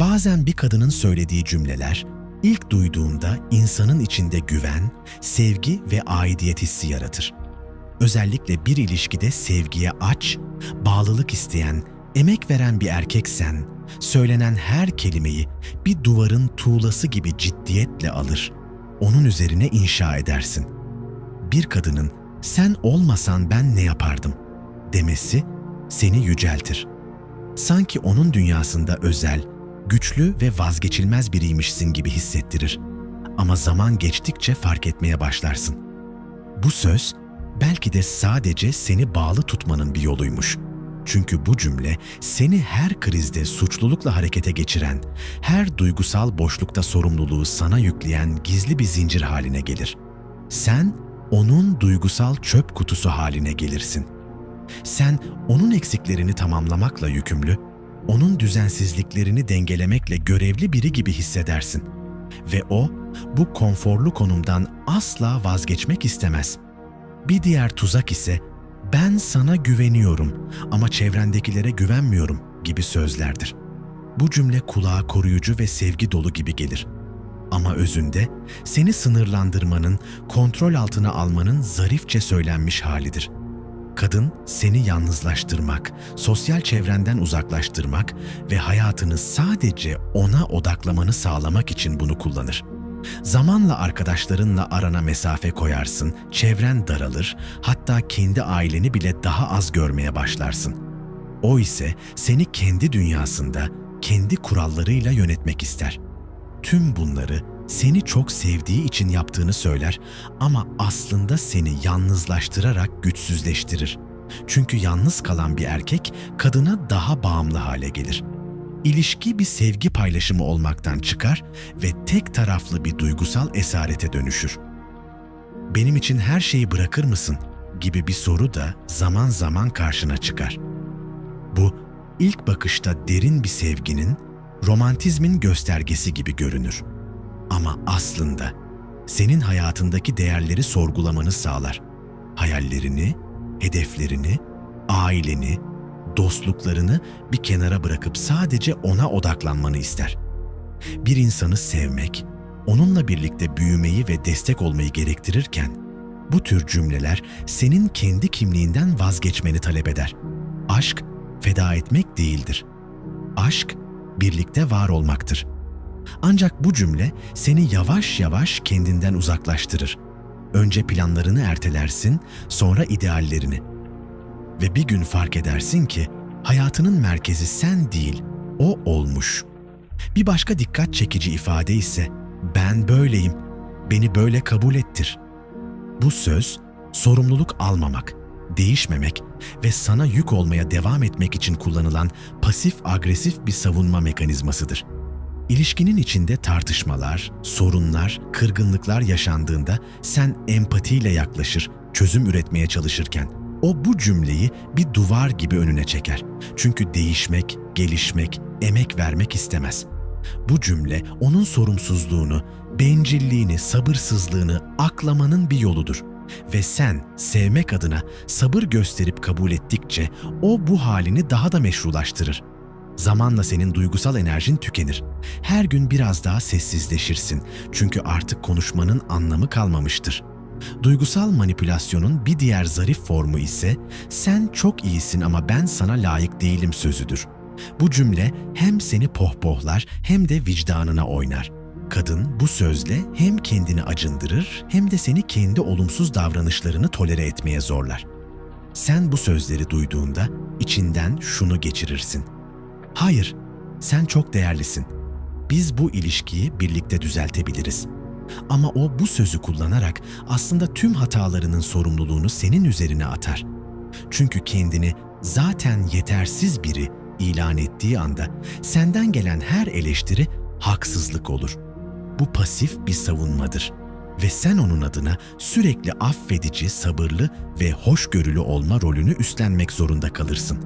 Bazen bir kadının söylediği cümleler ilk duyduğunda insanın içinde güven, sevgi ve aidiyet hissi yaratır. Özellikle bir ilişkide sevgiye aç, bağlılık isteyen, emek veren bir erkeksen, söylenen her kelimeyi bir duvarın tuğlası gibi ciddiyetle alır. Onun üzerine inşa edersin. Bir kadının sen olmasan ben ne yapardım demesi seni yüceltir. Sanki onun dünyasında özel, güçlü ve vazgeçilmez biriymişsin gibi hissettirir. Ama zaman geçtikçe fark etmeye başlarsın. Bu söz belki de sadece seni bağlı tutmanın bir yoluymuş. Çünkü bu cümle seni her krizde suçlulukla harekete geçiren, her duygusal boşlukta sorumluluğu sana yükleyen gizli bir zincir haline gelir. Sen onun duygusal çöp kutusu haline gelirsin. Sen onun eksiklerini tamamlamakla yükümlü, onun düzensizliklerini dengelemekle görevli biri gibi hissedersin. Ve o bu konforlu konumdan asla vazgeçmek istemez. Bir diğer tuzak ise ben sana güveniyorum ama çevrendekilere güvenmiyorum gibi sözlerdir. Bu cümle kulağa koruyucu ve sevgi dolu gibi gelir. Ama özünde seni sınırlandırmanın, kontrol altına almanın zarifçe söylenmiş halidir. Kadın seni yalnızlaştırmak, sosyal çevrenden uzaklaştırmak ve hayatını sadece ona odaklamanı sağlamak için bunu kullanır. Zamanla arkadaşlarınla arana mesafe koyarsın, çevren daralır, hatta kendi aileni bile daha az görmeye başlarsın. O ise seni kendi dünyasında, kendi kurallarıyla yönetmek ister. Tüm bunları seni çok sevdiği için yaptığını söyler ama aslında seni yalnızlaştırarak güçsüzleştirir. Çünkü yalnız kalan bir erkek kadına daha bağımlı hale gelir. İlişki bir sevgi paylaşımı olmaktan çıkar ve tek taraflı bir duygusal esarete dönüşür. Benim için her şeyi bırakır mısın gibi bir soru da zaman zaman karşına çıkar. Bu ilk bakışta derin bir sevginin, romantizmin göstergesi gibi görünür. Ama aslında senin hayatındaki değerleri sorgulamanı sağlar. Hayallerini, hedeflerini, aileni, dostluklarını bir kenara bırakıp sadece ona odaklanmanı ister. Bir insanı sevmek, onunla birlikte büyümeyi ve destek olmayı gerektirirken bu tür cümleler senin kendi kimliğinden vazgeçmeni talep eder. Aşk feda etmek değildir. Aşk birlikte var olmaktır. Ancak bu cümle seni yavaş yavaş kendinden uzaklaştırır. Önce planlarını ertelersin, sonra ideallerini. Ve bir gün fark edersin ki hayatının merkezi sen değil, o olmuş. Bir başka dikkat çekici ifade ise ben böyleyim, beni böyle kabul ettir. Bu söz sorumluluk almamak, değişmemek ve sana yük olmaya devam etmek için kullanılan pasif agresif bir savunma mekanizmasıdır. İlişkinin içinde tartışmalar, sorunlar, kırgınlıklar yaşandığında sen empatiyle yaklaşır, çözüm üretmeye çalışırken o bu cümleyi bir duvar gibi önüne çeker. Çünkü değişmek, gelişmek, emek vermek istemez. Bu cümle onun sorumsuzluğunu, bencilliğini, sabırsızlığını aklamanın bir yoludur. Ve sen sevmek adına sabır gösterip kabul ettikçe o bu halini daha da meşrulaştırır. Zamanla senin duygusal enerjin tükenir. Her gün biraz daha sessizleşirsin. Çünkü artık konuşmanın anlamı kalmamıştır. Duygusal manipülasyonun bir diğer zarif formu ise sen çok iyisin ama ben sana layık değilim sözüdür. Bu cümle hem seni pohpohlar hem de vicdanına oynar. Kadın bu sözle hem kendini acındırır hem de seni kendi olumsuz davranışlarını tolere etmeye zorlar. Sen bu sözleri duyduğunda içinden şunu geçirirsin. Hayır, sen çok değerlisin. Biz bu ilişkiyi birlikte düzeltebiliriz. Ama o bu sözü kullanarak aslında tüm hatalarının sorumluluğunu senin üzerine atar. Çünkü kendini zaten yetersiz biri ilan ettiği anda senden gelen her eleştiri haksızlık olur. Bu pasif bir savunmadır ve sen onun adına sürekli affedici, sabırlı ve hoşgörülü olma rolünü üstlenmek zorunda kalırsın.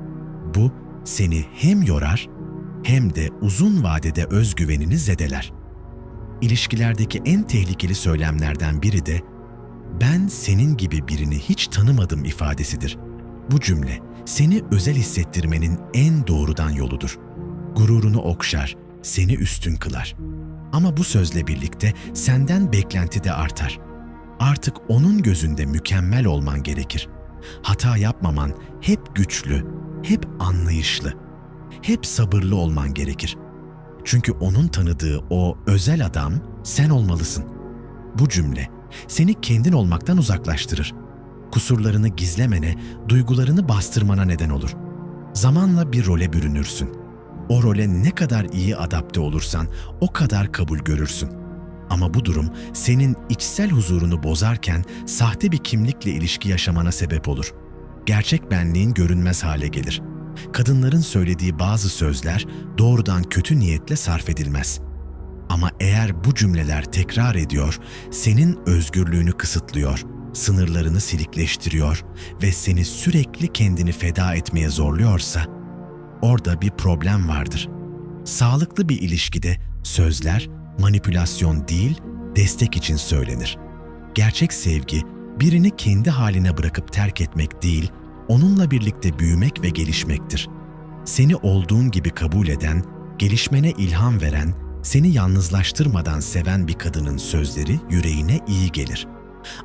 Bu seni hem yorar hem de uzun vadede özgüvenini zedeler. İlişkilerdeki en tehlikeli söylemlerden biri de ben senin gibi birini hiç tanımadım ifadesidir. Bu cümle seni özel hissettirmenin en doğrudan yoludur. Gururunu okşar, seni üstün kılar. Ama bu sözle birlikte senden beklenti de artar. Artık onun gözünde mükemmel olman gerekir. Hata yapmaman hep güçlü, hep anlayışlı, hep sabırlı olman gerekir. Çünkü onun tanıdığı o özel adam sen olmalısın. Bu cümle seni kendin olmaktan uzaklaştırır. Kusurlarını gizlemene, duygularını bastırmana neden olur. Zamanla bir role bürünürsün. O role ne kadar iyi adapte olursan o kadar kabul görürsün. Ama bu durum senin içsel huzurunu bozarken sahte bir kimlikle ilişki yaşamana sebep olur. Gerçek benliğin görünmez hale gelir. Kadınların söylediği bazı sözler doğrudan kötü niyetle sarf edilmez. Ama eğer bu cümleler tekrar ediyor, senin özgürlüğünü kısıtlıyor, sınırlarını silikleştiriyor ve seni sürekli kendini feda etmeye zorluyorsa, orada bir problem vardır. Sağlıklı bir ilişkide sözler manipülasyon değil, destek için söylenir. Gerçek sevgi birini kendi haline bırakıp terk etmek değil, onunla birlikte büyümek ve gelişmektir. Seni olduğun gibi kabul eden, gelişmene ilham veren, seni yalnızlaştırmadan seven bir kadının sözleri yüreğine iyi gelir.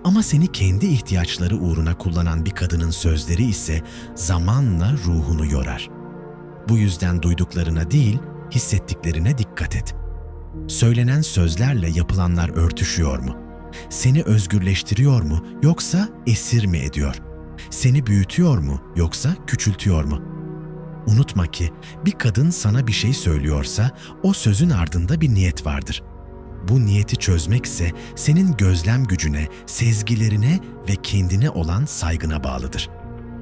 Ama seni kendi ihtiyaçları uğruna kullanan bir kadının sözleri ise zamanla ruhunu yorar. Bu yüzden duyduklarına değil, hissettiklerine dikkat et. Söylenen sözlerle yapılanlar örtüşüyor mu? Seni özgürleştiriyor mu yoksa esir mi ediyor? Seni büyütüyor mu yoksa küçültüyor mu? Unutma ki bir kadın sana bir şey söylüyorsa o sözün ardında bir niyet vardır. Bu niyeti çözmekse senin gözlem gücüne, sezgilerine ve kendine olan saygına bağlıdır.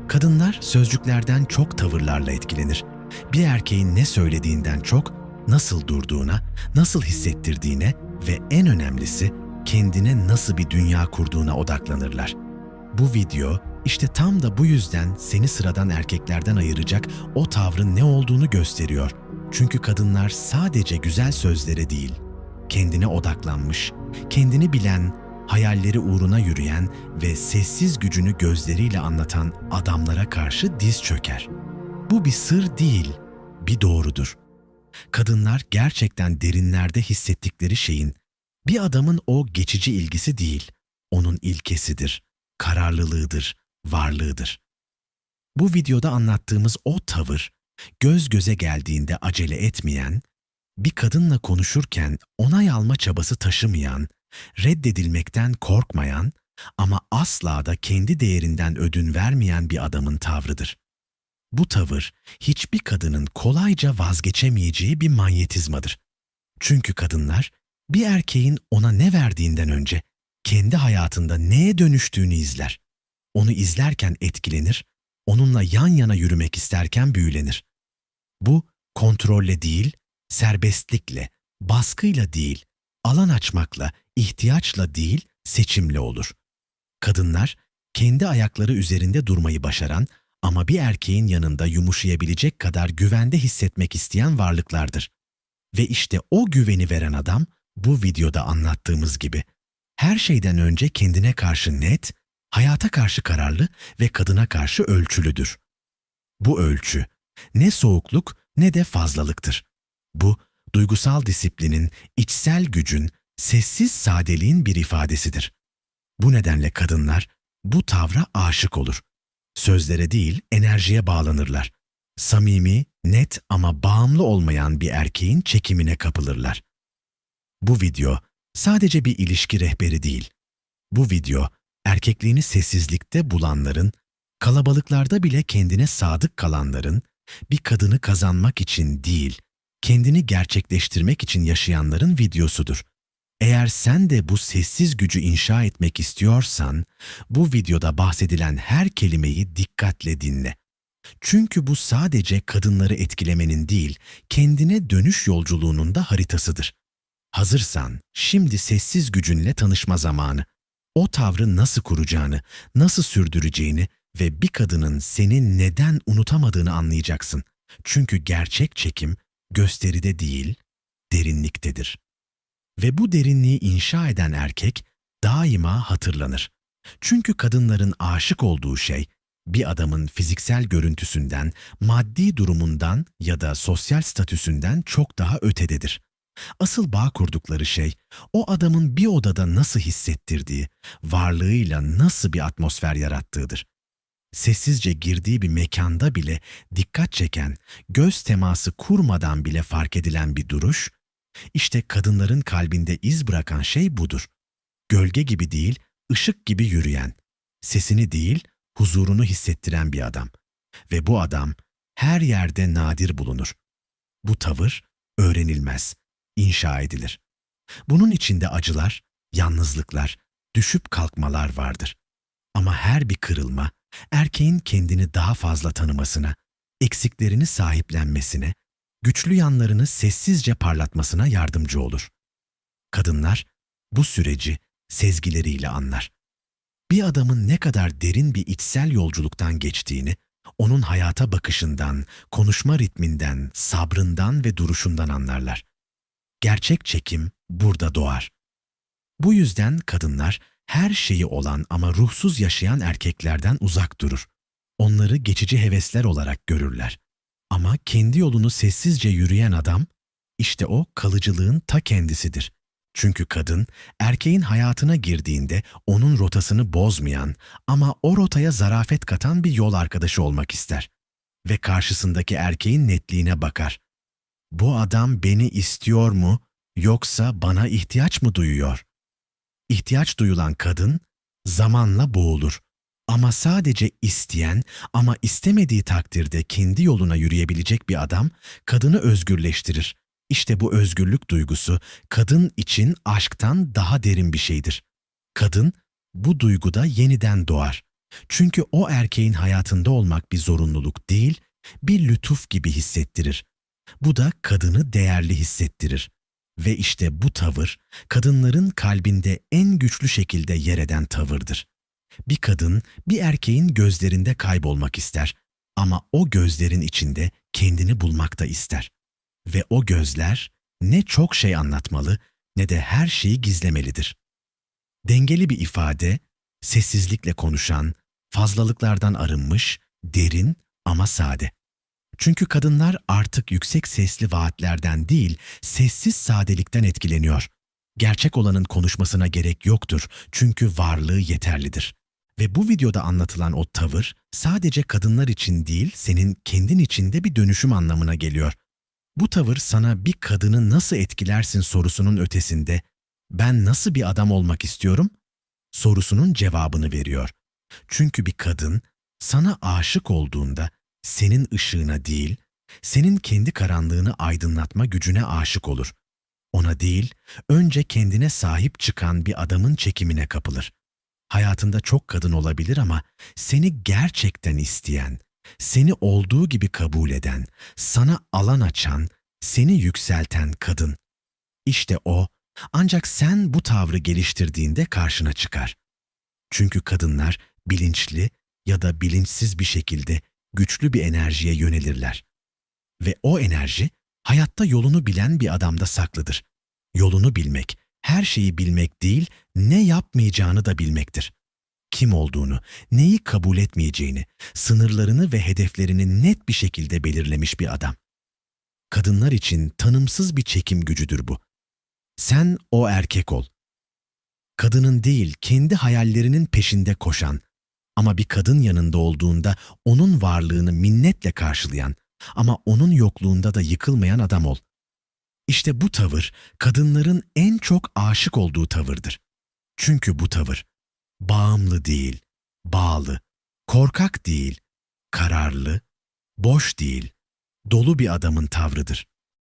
Kadınlar sözcüklerden çok tavırlarla etkilenir. Bir erkeğin ne söylediğinden çok nasıl durduğuna, nasıl hissettirdiğine ve en önemlisi kendine nasıl bir dünya kurduğuna odaklanırlar. Bu video işte tam da bu yüzden seni sıradan erkeklerden ayıracak o tavrın ne olduğunu gösteriyor. Çünkü kadınlar sadece güzel sözlere değil, kendine odaklanmış, kendini bilen, hayalleri uğruna yürüyen ve sessiz gücünü gözleriyle anlatan adamlara karşı diz çöker. Bu bir sır değil, bir doğrudur. Kadınlar gerçekten derinlerde hissettikleri şeyin bir adamın o geçici ilgisi değil, onun ilkesidir, kararlılığıdır, varlığıdır. Bu videoda anlattığımız o tavır, göz göze geldiğinde acele etmeyen, bir kadınla konuşurken onay alma çabası taşımayan, reddedilmekten korkmayan ama asla da kendi değerinden ödün vermeyen bir adamın tavrıdır. Bu tavır hiçbir kadının kolayca vazgeçemeyeceği bir manyetizmadır. Çünkü kadınlar bir erkeğin ona ne verdiğinden önce kendi hayatında neye dönüştüğünü izler. Onu izlerken etkilenir, onunla yan yana yürümek isterken büyülenir. Bu kontrolle değil, serbestlikle, baskıyla değil, alan açmakla, ihtiyaçla değil, seçimle olur. Kadınlar kendi ayakları üzerinde durmayı başaran ama bir erkeğin yanında yumuşayabilecek kadar güvende hissetmek isteyen varlıklardır. Ve işte o güveni veren adam bu videoda anlattığımız gibi her şeyden önce kendine karşı net, hayata karşı kararlı ve kadına karşı ölçülüdür. Bu ölçü ne soğukluk ne de fazlalıktır. Bu duygusal disiplinin, içsel gücün, sessiz sadeliğin bir ifadesidir. Bu nedenle kadınlar bu tavra aşık olur. Sözlere değil, enerjiye bağlanırlar. Samimi, net ama bağımlı olmayan bir erkeğin çekimine kapılırlar. Bu video sadece bir ilişki rehberi değil. Bu video erkekliğini sessizlikte bulanların, kalabalıklarda bile kendine sadık kalanların, bir kadını kazanmak için değil, kendini gerçekleştirmek için yaşayanların videosudur. Eğer sen de bu sessiz gücü inşa etmek istiyorsan, bu videoda bahsedilen her kelimeyi dikkatle dinle. Çünkü bu sadece kadınları etkilemenin değil, kendine dönüş yolculuğunun da haritasıdır. Hazırsan, şimdi sessiz gücünle tanışma zamanı. O tavrı nasıl kuracağını, nasıl sürdüreceğini ve bir kadının seni neden unutamadığını anlayacaksın. Çünkü gerçek çekim gösteride değil, derinliktedir. Ve bu derinliği inşa eden erkek daima hatırlanır. Çünkü kadınların aşık olduğu şey bir adamın fiziksel görüntüsünden, maddi durumundan ya da sosyal statüsünden çok daha ötededir. Asıl bağ kurdukları şey, o adamın bir odada nasıl hissettirdiği, varlığıyla nasıl bir atmosfer yarattığıdır. Sessizce girdiği bir mekanda bile dikkat çeken, göz teması kurmadan bile fark edilen bir duruş, işte kadınların kalbinde iz bırakan şey budur. Gölge gibi değil, ışık gibi yürüyen, sesini değil, huzurunu hissettiren bir adam. Ve bu adam her yerde nadir bulunur. Bu tavır öğrenilmez, inşa edilir. Bunun içinde acılar, yalnızlıklar, düşüp kalkmalar vardır. Ama her bir kırılma, erkeğin kendini daha fazla tanımasına, eksiklerini sahiplenmesine, güçlü yanlarını sessizce parlatmasına yardımcı olur. Kadınlar bu süreci sezgileriyle anlar. Bir adamın ne kadar derin bir içsel yolculuktan geçtiğini, onun hayata bakışından, konuşma ritminden, sabrından ve duruşundan anlarlar. Gerçek çekim burada doğar. Bu yüzden kadınlar her şeyi olan ama ruhsuz yaşayan erkeklerden uzak durur. Onları geçici hevesler olarak görürler. Ama kendi yolunu sessizce yürüyen adam, işte o kalıcılığın ta kendisidir. Çünkü kadın, erkeğin hayatına girdiğinde onun rotasını bozmayan ama o rotaya zarafet katan bir yol arkadaşı olmak ister. Ve karşısındaki erkeğin netliğine bakar. Bu adam beni istiyor mu yoksa bana ihtiyaç mı duyuyor? İhtiyaç duyulan kadın zamanla boğulur. Ama sadece isteyen ama istemediği takdirde kendi yoluna yürüyebilecek bir adam kadını özgürleştirir. İşte bu özgürlük duygusu kadın için aşktan daha derin bir şeydir. Kadın bu duyguda yeniden doğar. Çünkü o erkeğin hayatında olmak bir zorunluluk değil, bir lütuf gibi hissettirir. Bu da kadını değerli hissettirir. Ve işte bu tavır kadınların kalbinde en güçlü şekilde yer eden tavırdır. Bir kadın bir erkeğin gözlerinde kaybolmak ister ama o gözlerin içinde kendini bulmak da ister. Ve o gözler ne çok şey anlatmalı ne de her şeyi gizlemelidir. Dengeli bir ifade, sessizlikle konuşan, fazlalıklardan arınmış, derin ama sade. Çünkü kadınlar artık yüksek sesli vaatlerden değil, sessiz sadelikten etkileniyor. Gerçek olanın konuşmasına gerek yoktur çünkü varlığı yeterlidir. Ve bu videoda anlatılan o tavır sadece kadınlar için değil, senin kendin içinde bir dönüşüm anlamına geliyor. Bu tavır sana bir kadını nasıl etkilersin sorusunun ötesinde ben nasıl bir adam olmak istiyorum sorusunun cevabını veriyor. Çünkü bir kadın sana aşık olduğunda senin ışığına değil, senin kendi karanlığını aydınlatma gücüne aşık olur. Ona değil, önce kendine sahip çıkan bir adamın çekimine kapılır. Hayatında çok kadın olabilir ama seni gerçekten isteyen, seni olduğu gibi kabul eden, sana alan açan, seni yükselten kadın. İşte o, ancak sen bu tavrı geliştirdiğinde karşına çıkar. Çünkü kadınlar bilinçli ya da bilinçsiz bir şekilde güçlü bir enerjiye yönelirler. Ve o enerji hayatta yolunu bilen bir adamda saklıdır. Yolunu bilmek, her şeyi bilmek değil, ne yapmayacağını da bilmektir. Kim olduğunu, neyi kabul etmeyeceğini, sınırlarını ve hedeflerini net bir şekilde belirlemiş bir adam. Kadınlar için tanımsız bir çekim gücüdür bu. Sen o erkek ol. Kadının değil, kendi hayallerinin peşinde koşan, ama bir kadın yanında olduğunda onun varlığını minnetle karşılayan ama onun yokluğunda da yıkılmayan adam ol. İşte bu tavır kadınların en çok aşık olduğu tavırdır. Çünkü bu tavır bağımlı değil, bağlı, korkak değil, kararlı, boş değil, dolu bir adamın tavrıdır.